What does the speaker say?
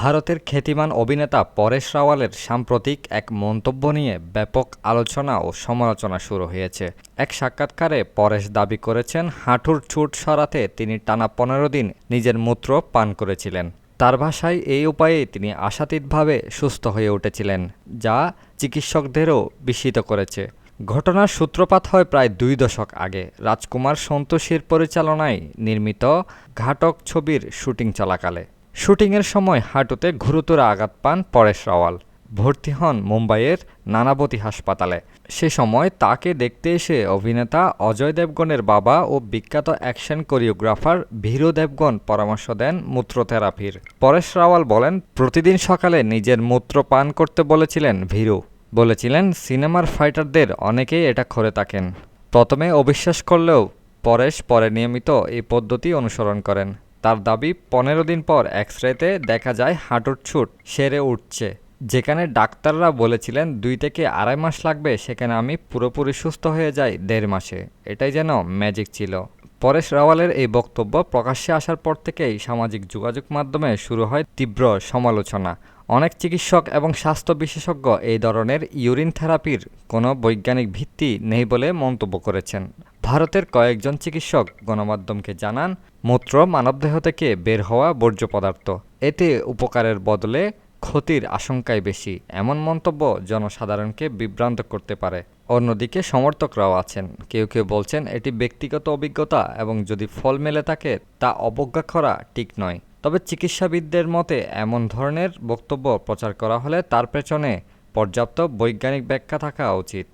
ভারতের খ্যাতিমান অভিনেতা পরেশ রাওয়ালের সাম্প্রতিক এক মন্তব্য নিয়ে ব্যাপক আলোচনা ও সমালোচনা শুরু হয়েছে। এক সাক্ষাৎকারে পরেশ দাবি করেছেন, হাঁটুর চুট সরাতে তিনি টানা পনেরো দিন নিজের মূত্র পান করেছিলেন। তার ভাষায় এই উপায়ে তিনি আশাতীতভাবে সুস্থ হয়ে উঠেছিলেন, যা চিকিৎসকদেরও বিস্মিত করেছে। ঘটনার সূত্রপাত হয় প্রায় দুই দশক আগে। রাজকুমার সন্তোষীর পরিচালনায় নির্মিত ঘাটক ছবির শুটিং চলাকালে। শুটিংয়ের সময় হাঁটুতে গুরুতর আঘাত পান পরেশ রাওয়াল। ভর্তি হন মুম্বাইয়ের নানাবতী হাসপাতালে। সে সময় তাকে দেখতে এসে অভিনেতা অজয় দেবগনের বাবা ও বিখ্যাত অ্যাকশন কোরিওগ্রাফার ভীরু দেবগন পরামর্শ দেন মূত্রথেরাপির। পরেশ রাওয়াল বলেন, প্রতিদিন সকালে নিজের মূত্র পান করতে বলেছিলেন ভীরু। বলেছিলেন, সিনেমার ফাইটারদের অনেকেই এটা করে থাকেন। প্রথমে অবিশ্বাস করলেও পরেশ পরে নিয়মিত এই পদ্ধতি অনুসরণ করেন। তার দাবি, পনেরো দিন পর এক্স রেতে দেখা যায় হাঁটুর ছুট সেরে উঠছে। যেখানে ডাক্তাররা বলেছিলেন, দুই থেকে আড়াই মাস লাগবে, সেখানে আমি পুরোপুরি সুস্থ হয়ে যাই দেড় মাসে। এটাই যেন ম্যাজিক ছিল। পরেশ রাওয়ালের এই বক্তব্য প্রকাশ্যে আসার পর থেকেই সামাজিক যোগাযোগ মাধ্যমে শুরু হয় তীব্র সমালোচনা। অনেক চিকিৎসক এবং স্বাস্থ্য বিশেষজ্ঞ এই ধরনের ইউরিন থেরাপির কোনো বৈজ্ঞানিক ভিত্তি নেই বলে মন্তব্য করেছেন। ভারতের কয়েকজন চিকিৎসক গণমাধ্যমকে জানান, মূত্র মানবদেহ থেকে বের হওয়া বর্জ্য পদার্থ। এতে উপকারের বদলে ক্ষতির আশঙ্কাই বেশি, এমন মন্তব্য জনসাধারণকে বিভ্রান্ত করতে পারে। অন্যদিকে সমর্থকরাও আছেন। কেউ কেউ বলছেন, এটি ব্যক্তিগত অভিজ্ঞতা এবং যদি ফল মেলে থাকে, তা অবজ্ঞা করা ঠিক নয়। তবে চিকিৎসাবিদদের মতে, এমন ধরনের বক্তব্য প্রচার করা হলে তার পেছনে পর্যাপ্ত বৈজ্ঞানিক ব্যাখ্যা থাকা উচিত।